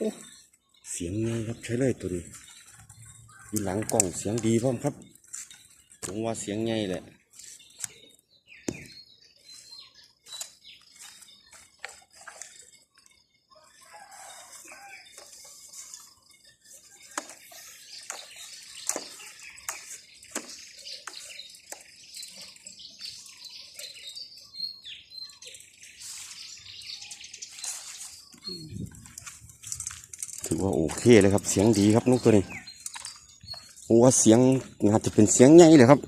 โอ้เสียงไงครับใช้เลยตัวนี้ อยู่หลังกล่องเสียงดีพร้อมครับ ผมว่าเสียงไงแหละ ว่าโอเคเลยครับ เสียงดีครับนกตัวนี้ผมว่าเสียงน่าจะเป็นเสียงใหญ่เลยครับ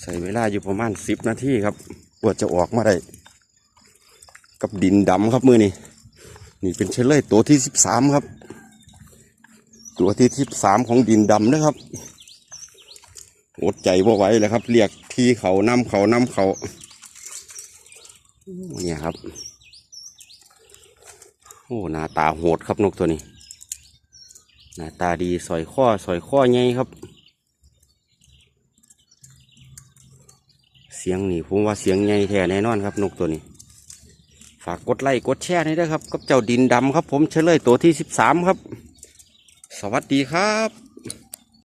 ใส่เวลาอยู่ประมาณสิบนาทีครับกว่าจะออกมาได้ กับดินดำครับมือนี่นี่เป็นเชลเลอยตัวที่สิบสามครับ ตัวที่สิบสามของดินดำนะครับอดใจว่าไหวเลยครับ เรียกที่เขานำเขานำเขาเนี่ยครับ อ้หน้าตาโหดครับนกตัวนี้หน้าตาดีสอยข้อสอยข้อใหญ่ครับ เสียงนี่ผมว่าเสียงใหญ่แท้แน่นอนครับนกตัวนี้ ฝากกดไลค์กดแชร์ให้ด้วยครับกับเจ้าดินดำครับ ผมเฉลยตัวที่สิบสามครับ สวัสดีครับ